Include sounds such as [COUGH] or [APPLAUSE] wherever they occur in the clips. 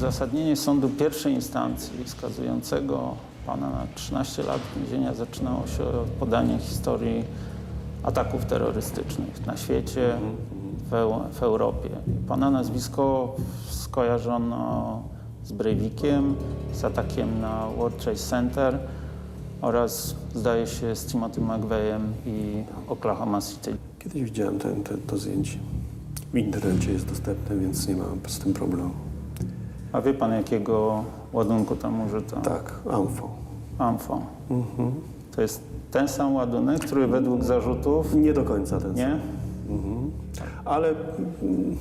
Uzasadnienie sądu pierwszej instancji skazującego pana na 13 lat więzienia zaczynało się od podania historii ataków terrorystycznych na świecie, w, w Europie. Pana nazwisko skojarzono z Breivikiem, z atakiem na World Trade Center oraz zdaje się z Timothy McVeigh'em i Oklahoma City. Kiedyś widziałem ten, ten, to zdjęcie. W internecie jest dostępne, więc nie mam z tym problemu. A wie pan jakiego ładunku tam użyto? Tak, amfo. Amfo. To jest ten sam ładunek, który według zarzutów Nie do końca ten nie? Mhm. Ale mm,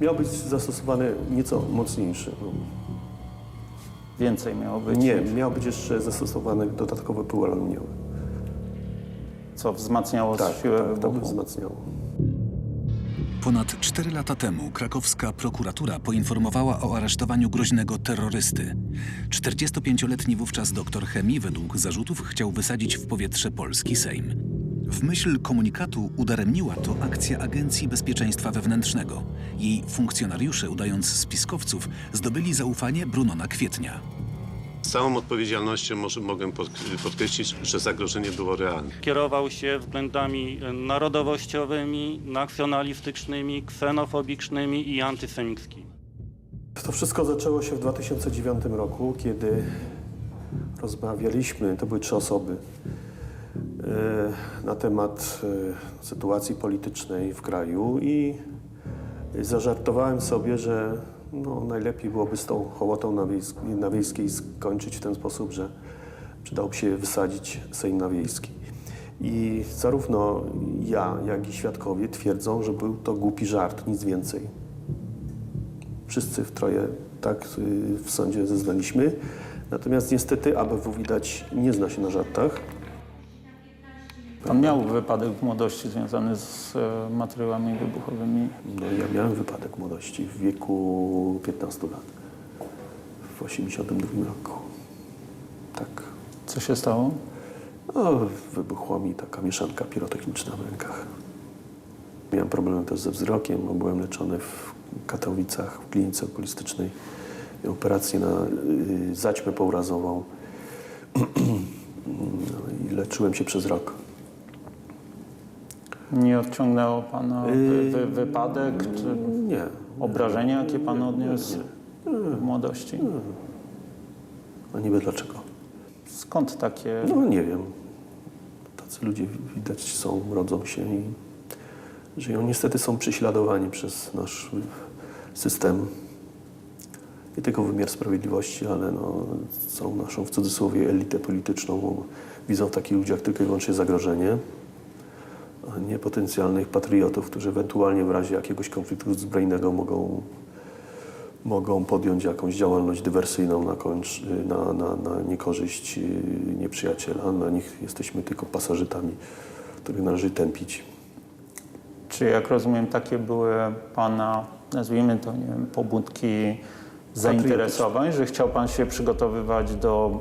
miał być zastosowany nieco mocniejszy. Więcej miało być. Nie, miał być jeszcze zastosowany dodatkowy pył aluminiowy. Co wzmacniało Tak, siłę tak, wybuchu. wzmacniało. Ponad 4 lata temu krakowska prokuratura poinformowała o aresztowaniu groźnego terrorysty. 45-letni wówczas doktor chemii według zarzutów chciał wysadzić w powietrze polski Sejm. W myśl komunikatu udaremniła to akcja Agencji Bezpieczeństwa Wewnętrznego. Jej funkcjonariusze, udając spiskowców, zdobyli zaufanie Brunona Kwietnia. Z całą odpowiedzialnością może, mogę pod, podkreślić, że zagrożenie było realne. kierował się względami narodowościowymi, nacjonalistycznymi, ksenofobicznymi i antysemickimi. To wszystko zaczęło się w 2009 roku, kiedy rozmawialiśmy, to były trzy osoby, e, na temat e, sytuacji politycznej w kraju i zażartowałem sobie, że no, najlepiej byłoby z tą hołotą na, wiejsk- na wiejskiej skończyć w ten sposób, że przydałoby się wysadzić Sejm na wiejski. I zarówno ja, jak i świadkowie twierdzą, że był to głupi żart, nic więcej. Wszyscy w troje tak y, w sądzie zeznaliśmy. Natomiast niestety ABW widać nie zna się na żartach. Pan miał wypadek w młodości związany z e, materiałami wybuchowymi. No, ja miałem wypadek młodości w wieku 15 lat. W 82 roku. Tak. Co się stało? No, wybuchła mi taka mieszanka pirotechniczna w rękach. Miałem problemy też ze wzrokiem, bo byłem leczony w Katowicach, w klinice okulistycznej. Miałem operację na y, zaćmę pourazową [CLEARS THROAT] no, i leczyłem się przez rok. Nie odciągnęło pana wy, wy, wypadek czy Nie, obrażenia, jakie pan odniósł w młodości? a niby dlaczego. Skąd takie... No nie wiem. Tacy ludzie widać są, rodzą się i żyją. Niestety są prześladowani przez nasz system. Nie tylko wymiar sprawiedliwości, ale no, są naszą w cudzysłowie elitę polityczną. Widzą w takich ludziach tylko i wyłącznie zagrożenie, nie potencjalnych patriotów, którzy ewentualnie w razie jakiegoś konfliktu zbrojnego mogą mogą podjąć jakąś działalność dywersyjną na, kończ, na, na, na niekorzyść y, nieprzyjaciela. Na nich jesteśmy tylko pasożytami, których należy tępić. Czy jak rozumiem, takie były pana, nazwijmy to, nie wiem, pobudki zainteresowań, że chciał pan się przygotowywać do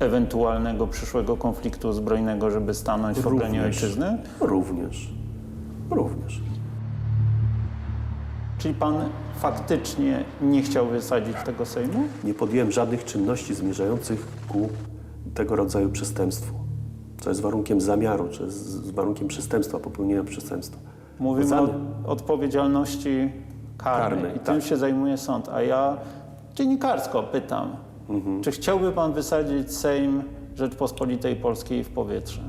ewentualnego przyszłego konfliktu zbrojnego, żeby stanąć w obronie Również. ojczyzny? Również. Również. Czyli pan faktycznie nie chciał wysadzić tego Sejmu? Nie podjąłem żadnych czynności zmierzających ku tego rodzaju przestępstwu, co jest warunkiem zamiaru, czy jest warunkiem przestępstwa, popełnienia przestępstwa. Mówimy o odpowiedzialności karnej, Karnej, i tym tak. się zajmuje sąd. A ja dziennikarsko pytam, Mhm. czy chciałby pan wysadzić Sejm Rzeczpospolitej Polskiej w powietrze?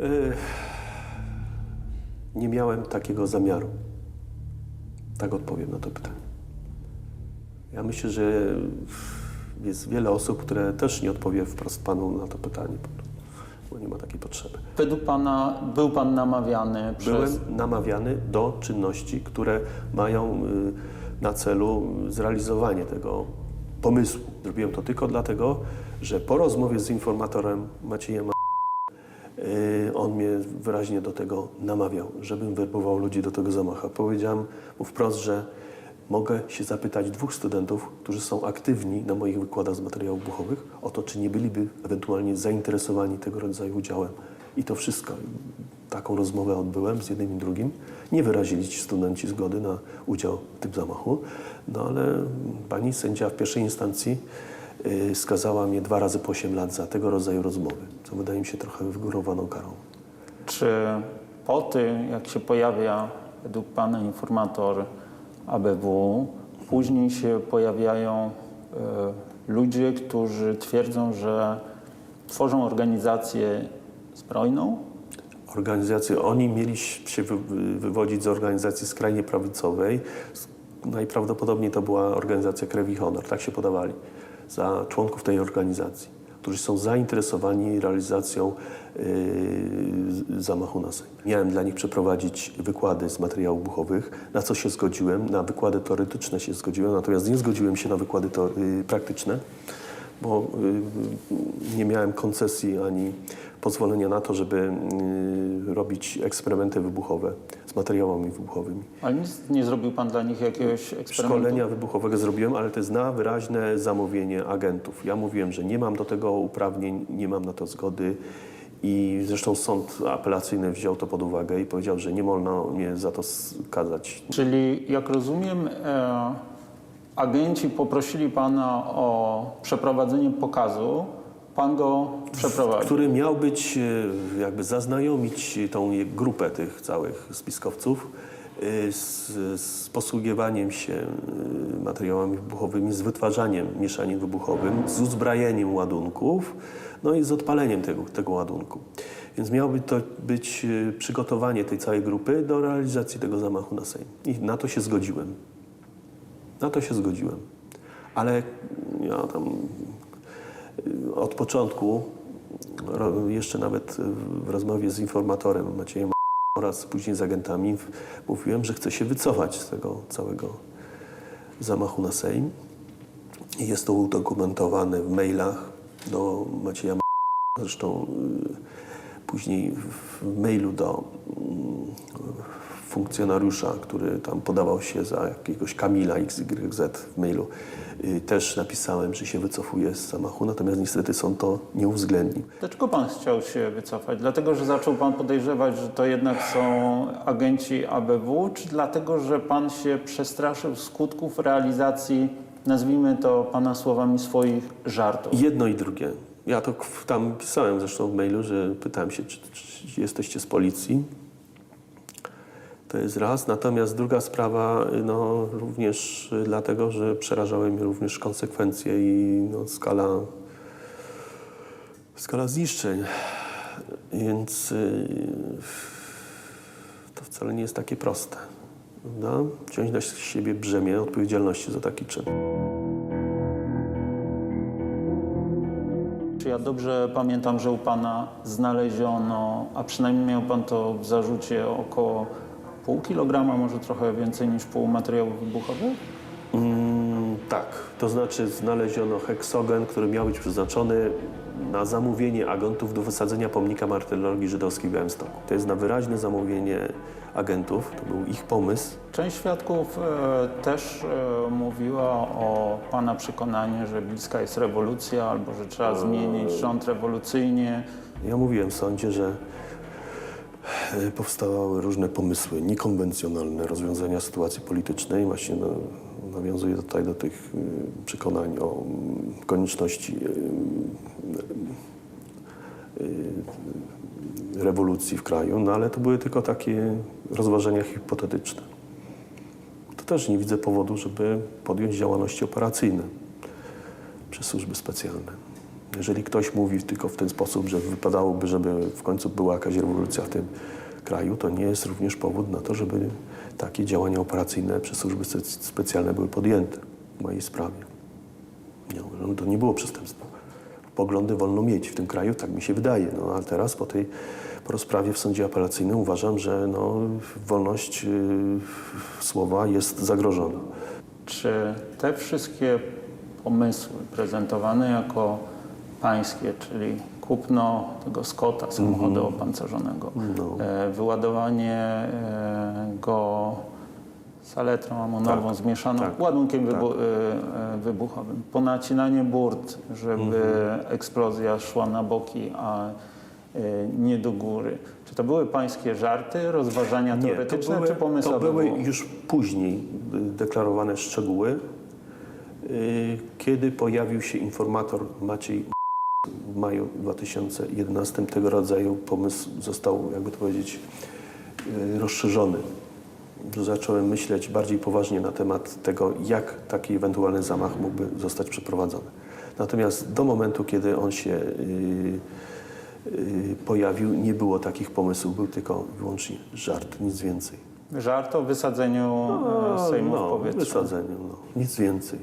Y, Nie miałem takiego zamiaru. Tak odpowiem na to pytanie. Ja myślę, że jest wiele osób, które też nie odpowie wprost panu na to pytanie, bo nie ma takiej potrzeby. Według pana był pan namawiany przez... Byłem namawiany do czynności, które mają y, na celu zrealizowanie tego pomysłu. Zrobiłem to tylko dlatego, że po rozmowie z informatorem Maciejem y, on mnie wyraźnie do tego namawiał, żebym werbował ludzi do tego zamachu. Powiedziałem mu wprost, że mogę się zapytać dwóch studentów, którzy są aktywni na moich wykładach z materiałów buchowych, o to, czy nie byliby ewentualnie zainteresowani tego rodzaju udziałem. I to wszystko. Taką rozmowę odbyłem z jednym i drugim. Nie wyrazili ci studenci zgody na udział w tym zamachu, no ale pani sędzia w pierwszej instancji y, skazała mnie dwa razy po 8 lat za tego rodzaju rozmowy, co wydaje mi się trochę wygórowaną karą. Czy po tym, jak się pojawia według Pana informator ABW, później się pojawiają e, ludzie, którzy twierdzą, że tworzą organizację zbrojną? Organizacje, oni mieli się wy, wy- wywodzić z organizacji skrajnie prawicowej. Najprawdopodobniej to była organizacja Krew i Honor, tak się podawali, za członków tej organizacji, którzy są zainteresowani realizacją yy, zamachu na Sejm. Miałem dla nich przeprowadzić wykłady z materiałów buchowych, na co się zgodziłem, na wykłady teoretyczne się zgodziłem, natomiast nie zgodziłem się na wykłady to, yy, praktyczne, bo y, nie miałem koncesji ani pozwolenia na to, żeby y, robić eksperymenty wybuchowe z materiałami wybuchowymi. Ale nic nie zrobił Pan dla nich jakiegoś eksperymentu? Szkolenia wybuchowego zrobiłem, ale to jest na wyraźne zamówienie agentów. Ja mówiłem, że nie mam do tego uprawnień, nie mam na to zgody i zresztą sąd apelacyjny wziął to pod uwagę i powiedział, że nie wolno mnie za to skazać. Czyli, jak rozumiem, e, agenci poprosili Pana o przeprowadzenie pokazu. Pan go przeprowadził. który miał być, e, jakby zaznajomić tą grupę tych całych spiskowców e, z, z posługiwaniem się e, materiałami wybuchowymi, z wytwarzaniem mieszaniem wybuchowym, z uzbrajeniem ładunków, no i z odpaleniem tego, tego ładunku. Więc miałoby to być przygotowanie tej całej grupy do realizacji tego zamachu na Sejm. I na to się zgodziłem. Na to się zgodziłem. Ale ja tam y, od początku, jeszcze nawet w rozmowie z informatorem Maciejem oraz później z agentami mówiłem, że chcę się wycofać z tego całego zamachu na Sejm. Jest to udokumentowane w mailach do Macieja Zresztą y, później w- w mailu do mm, funkcjonariusza, który tam podawał się za jakiegoś Kamila XYZ w mailu, y, też napisałem, że się wycofuję z zamachu, natomiast niestety sąd to nie uwzględnił. Dlaczego Pan chciał się wycofać? Dlatego, że zaczął Pan podejrzewać, że to jednak są agenci ABW, czy dlatego, że Pan się przestraszył skutków realizacji, nazwijmy to Pana słowami, swoich żartów? Jedno i drugie. Ja to tam pisałem zresztą w mailu, że pytałem się, czy, czy jesteście z policji. To jest raz. Natomiast druga sprawa, y, no, również y, dlatego, że przerażały mnie również konsekwencje i no, skala, skala zniszczeń. Więc y, to wcale nie jest takie proste. Prawda? Wziąć na siebie brzemię odpowiedzialności za taki czyn. Czy ja dobrze pamiętam, że u Pana znaleziono, a przynajmniej miał Pan to w zarzucie około pół kilograma, może trochę więcej niż pół materiałów wybuchowych? Mm, tak, to znaczy znaleziono heksogen, który miał być przeznaczony na zamówienie agentów do wysadzenia pomnika martyrologii żydowskiej w Białymstoku. To jest na wyraźne zamówienie agentów, to był ich pomysł. Część świadków e, też e, mówiła o Pana przekonaniu, że bliska jest rewolucja albo że trzeba zmienić rząd rewolucyjnie. Ja mówiłem w sądzie, że e, powstawały różne pomysły, niekonwencjonalne rozwiązania sytuacji politycznej. Właśnie no, nawiązuję tutaj do tych y, przekonań o mm, konieczności y, rewolucji w kraju, no ale to były tylko takie rozważania hipotetyczne. To też nie widzę powodu, żeby podjąć działalności operacyjne przez służby specjalne. Jeżeli ktoś mówi tylko w ten sposób, że wypadałoby, żeby w końcu była jakaś rewolucja w tym kraju, to nie jest również powód na to, żeby takie działania operacyjne przez służby spe- specjalne były podjęte w mojej sprawie. Nie, no, to nie było przestępstwo. Poglądy wolno mieć w tym kraju, tak mi się wydaje. No, ale teraz po tej po rozprawie w sądzie apelacyjnym uważam, że no, wolność y, słowa jest zagrożona. Czy te wszystkie pomysły prezentowane jako pańskie, czyli kupno tego Scotta, samochodu opancerzonego, No. e, wyładowanie e, go saletrą amonową Tak, zmieszaną tak, ładunkiem wybu- e, wybuchowym, ponacinanie burt, żeby eksplozja szła na boki, a nie do góry. Czy to były pańskie żarty, rozważania Nie, teoretyczne, były, czy pomysłowe? To były już później y, deklarowane szczegóły, y, kiedy pojawił się informator Maciej w maju 2011 tego rodzaju pomysł został, jakby to powiedzieć, y, rozszerzony. Zacząłem myśleć bardziej poważnie na temat tego, jak taki ewentualny zamach mógłby zostać przeprowadzony. Natomiast do momentu, kiedy on się y, y, pojawił, nie było takich pomysłów, był tylko wyłącznie żart, nic więcej. Żart o wysadzeniu e, Sejmu no, w powietrze. wysadzeniu, no, nic więcej.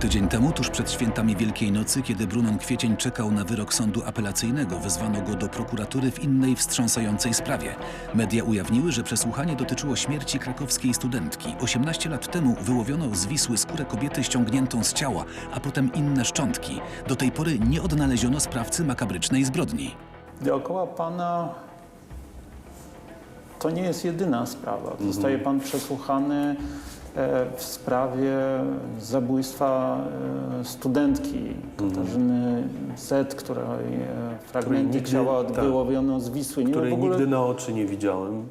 Tydzień temu, tuż przed świętami Wielkiej Nocy, kiedy Brunon Kwiecień czekał na wyrok sądu apelacyjnego, wezwano go do prokuratury w innej wstrząsającej sprawie. Media ujawniły, że przesłuchanie dotyczyło śmierci krakowskiej studentki. 18 lat temu wyłowiono z Wisły skórę kobiety ściągniętą z ciała, a potem inne szczątki. Do tej pory nie odnaleziono sprawcy makabrycznej zbrodni. Dookoła pana to nie jest jedyna sprawa. Zostaje pan przesłuchany w sprawie zabójstwa e, studentki Katarzyny Z, której e, fragmenty nigdy- ciała tak. wyłowiono z Wisły. Nie której ogóle... nigdy na oczy nie widziałem.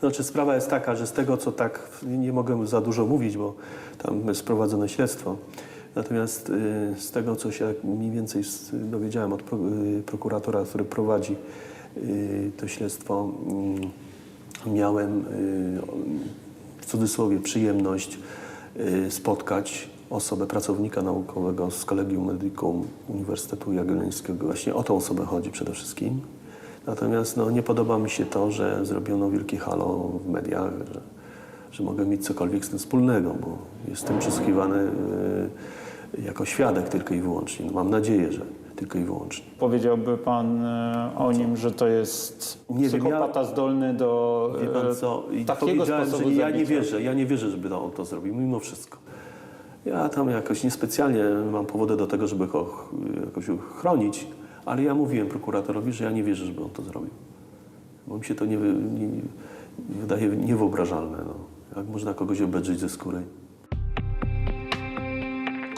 Znaczy sprawa jest taka, że z tego co tak, nie mogę za dużo mówić, bo tam jest prowadzone śledztwo. Natomiast y, z tego co się mniej więcej dowiedziałem od y, prokuratora, który prowadzi y, to śledztwo, y, miałem cudzysłowie przyjemność y, spotkać osobę pracownika naukowego z Collegium Medicum Uniwersytetu Jagiellońskiego. Właśnie o tą osobę chodzi przede wszystkim. Natomiast no, nie podoba mi się to, że zrobiono wielkie halo w mediach, że, że mogę mieć cokolwiek z tym wspólnego, bo jestem przesłuchiwany y, jako świadek tylko i wyłącznie. No, mam nadzieję, że tylko i wyłącznie. Powiedziałby pan e, o nim, że to jest Nie wiem, psychopata zdolny do Wie pan e, co, i takiego powiedziałem, że sposobu ja nie wierzę, ja nie wierzę, żeby on to zrobił, mimo wszystko. Ja tam jakoś niespecjalnie mam powody do tego, żeby go jakoś chronić, ale ja mówiłem prokuratorowi, że ja nie wierzę, żeby on to zrobił. Bo mi się to nie, nie, nie, wydaje niewyobrażalne. No. Jak można kogoś obedrzeć ze skóry?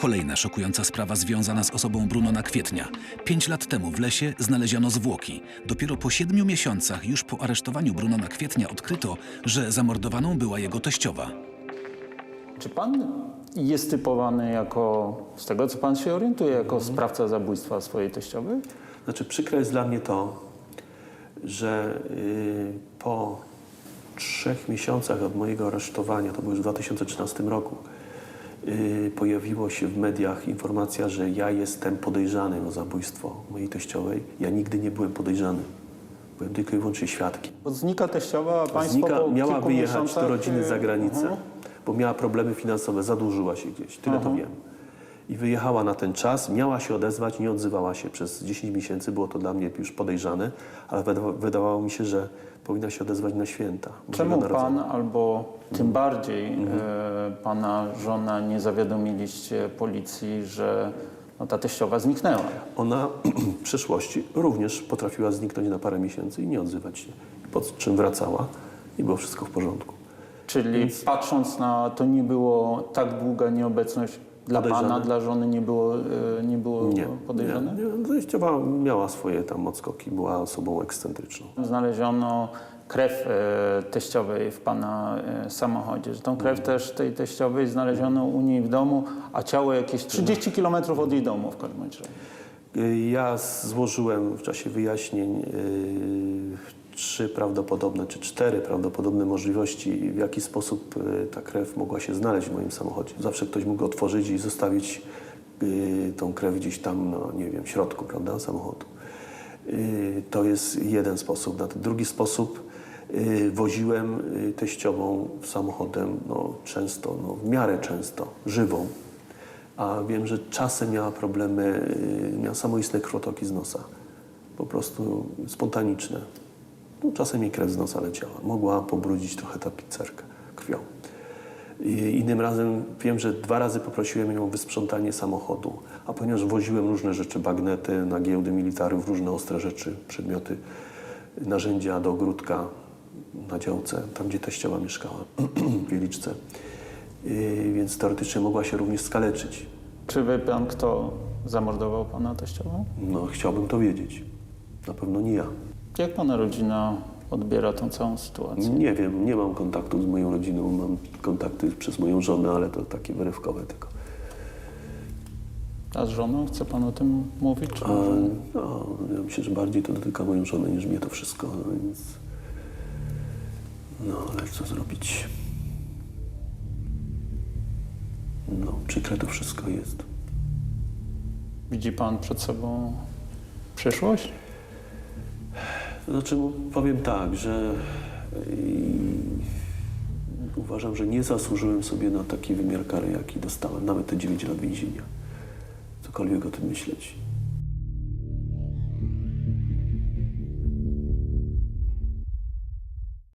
Kolejna szokująca sprawa związana z osobą Brunona Kwietnia. Pięć lat temu w lesie znaleziono zwłoki. Dopiero po siedmiu miesiącach, już po aresztowaniu Brunona Kwietnia, odkryto, że zamordowaną była jego teściowa. Czy pan jest typowany jako, z tego co pan się orientuje, jako sprawca zabójstwa swojej teściowej? Znaczy przykre jest dla mnie to, że y, po trzech miesiącach od mojego aresztowania, to było już w 2013 roku, y, pojawiło się w mediach informacja, że ja jestem podejrzany o zabójstwo mojej teściowej. Ja nigdy nie byłem podejrzany. Byłem tylko i wyłącznie świadkiem. Znika teściowa, a państwo Znika, po miała wyjechać do rodziny za y, granicę, mhm. bo miała problemy finansowe, zadłużyła się gdzieś, tyle to wiem. I wyjechała na ten czas, miała się odezwać, nie odzywała się przez 10 miesięcy, było to dla mnie już podejrzane, ale wyda- wydawało mi się, że powinna się odezwać na święta. Czemu pan albo tym bardziej Mhm. e, pana żona nie zawiadomiliście policji, że no, ta teściowa zniknęła? Ona [CLEARS THROAT] w przeszłości również potrafiła zniknąć na parę miesięcy i nie odzywać się. Po czym wracała i było wszystko w porządku. Czyli patrząc na to nie było tak długa nieobecność dla pana, dla żony nie było, e, nie było Nie, podejrzane? nie, nie. Teściowa miała swoje tam odskoki, była osobą ekscentryczną. Znaleziono krew e, teściowej w pana e, samochodzie. Że tą krew Mhm. też tej teściowej znaleziono u niej w domu, a ciało jakieś 30 kilometrów od jej domu w każdym razie. Ja złożyłem w czasie wyjaśnień trzy prawdopodobne, czy cztery prawdopodobne możliwości, w jaki sposób y, ta krew mogła się znaleźć w moim samochodzie. Zawsze ktoś mógł otworzyć i zostawić y, tą krew gdzieś tam, no nie wiem, w środku, prawda, samochodu. Y, To jest jeden sposób. Na ten drugi sposób woziłem teściową samochodem no, często, no, w miarę często, żywą. A wiem, że czasem miała problemy, miała samoistne krwotoki z nosa. Po prostu spontaniczne. No, czasem jej krew z nosa leciała. Mogła pobrudzić trochę ta pizzerkę krwią. I innym razem wiem, że dwa razy poprosiłem ją o wysprzątanie samochodu, a ponieważ woziłem różne rzeczy, bagnety na giełdy militariów, różne ostre rzeczy, przedmioty, narzędzia do ogródka na działce, tam gdzie teściowa mieszkała, [CLEARS THROAT] w Wieliczce, yy, więc teoretycznie mogła się również skaleczyć. Czy wie pan, kto zamordował pana teściową? No, chciałbym to wiedzieć. Na pewno nie ja. Jak pana rodzina odbiera tą całą sytuację? Nie wiem, nie mam kontaktu z moją rodziną, mam kontakty przez moją żonę, ale to takie wyrywkowe tylko. A z żoną chce pan o tym mówić? A, no, ja myślę, że bardziej to dotyka moją żonę niż mnie to wszystko, no więc... No, ale co zrobić? No, przykre to wszystko jest. Widzi pan przed sobą przyszłość? Znaczy, powiem tak, że uważam, że nie zasłużyłem sobie na taki wymiar kary, jaki dostałem, nawet te 9 lat więzienia. Cokolwiek o tym myśleć.